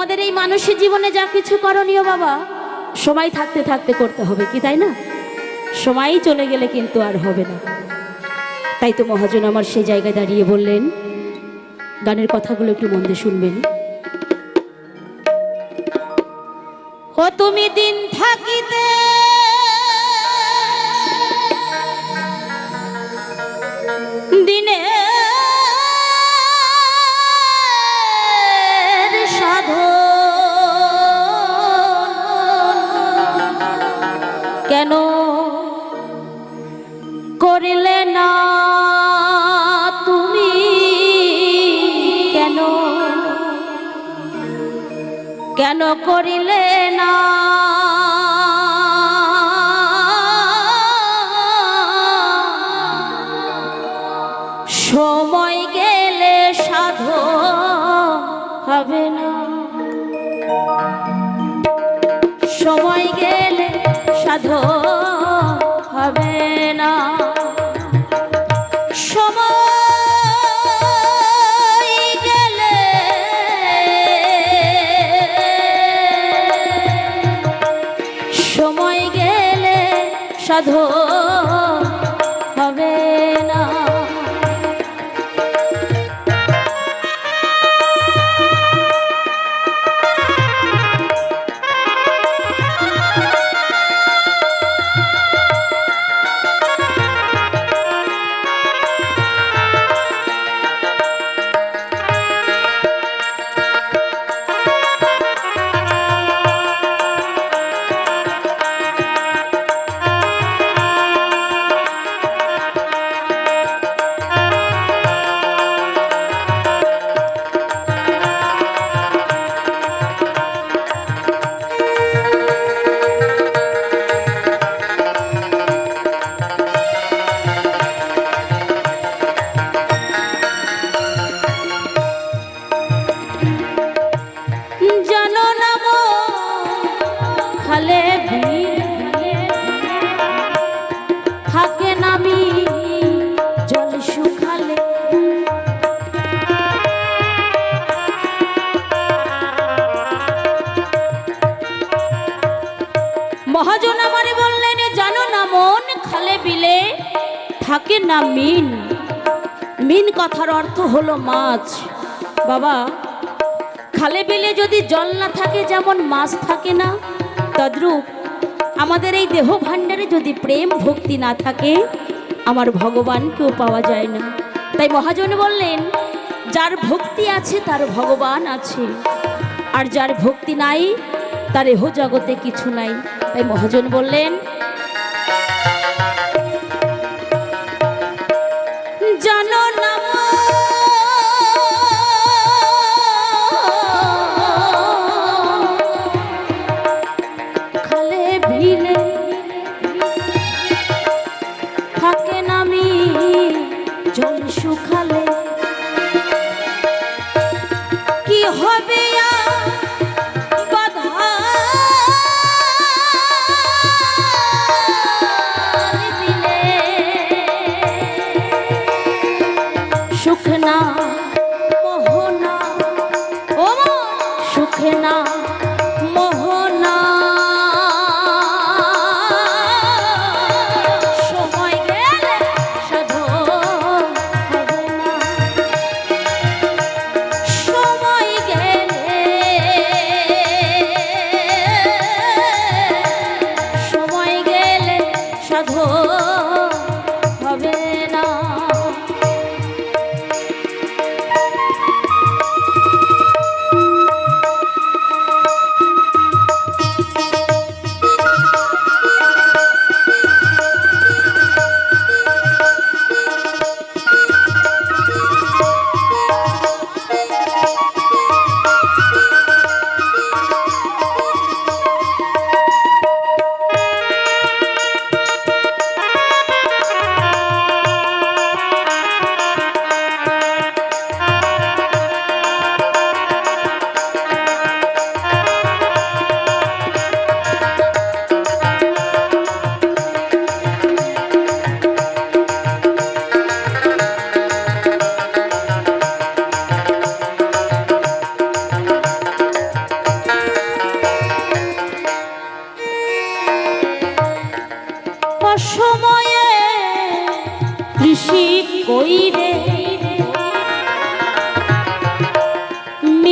আমাদের এই মানুষের জীবনে যা কিছু করণীয় বাবা, সময় থাকতে থাকতে করতে হবে, কি তাই না? সময়ই চলে গেলে কিন্তু আর হবে না। তাই তো মহাজন আমার সেই জায়গায় দাঁড়িয়ে বললেন, গানের কথাগুলো একটু মন দিয়ে শুনবেন। ও তুমি দিন থাকিতে কেন করিলে না? সময় গেলে সাধ হবে না। সময় গেলে সাধ হবে না। সাধু মহাজন আমারে বললেন, জানো না মন খালে বিলে, থাকে না মিন। মিন কথার অর্থ হলো মাছ। বাবা, খালে বিলে যদি জল না থাকে, যেমন মাছ থাকে না, তদ্রূপ আমাদের এই দেহ ভাণ্ডারে যদি প্রেম ভক্তি না থাকে, আমার ভগবানকেও পাওয়া যায় না। তাই মহাজন বললেন, যার ভক্তি আছে, তার ভগবান আছে। আর যার ভক্তি নাই, তার এহ জগতে কিছু নাই। তাই মহাজন বললেন জানো না খালে ভিলে থাকে নামি জল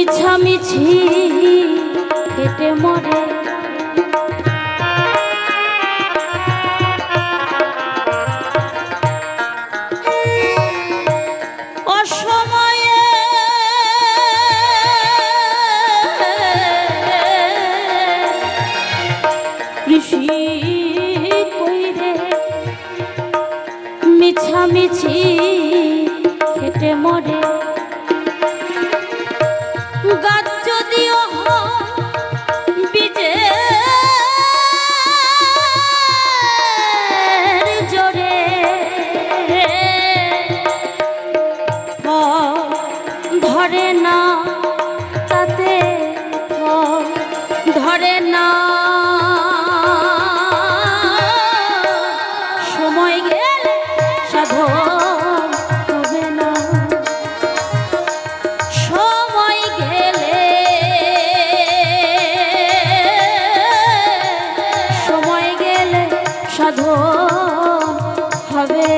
মিছামিছি কেটে মরে। মিছামিছি 宝贝。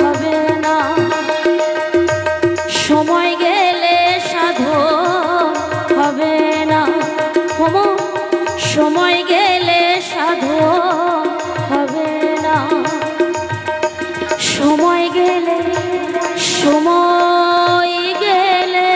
হবে না। সময় গেলে সাধু হবে না। সময় গেলে হবে সময় গেলে সময় গেলে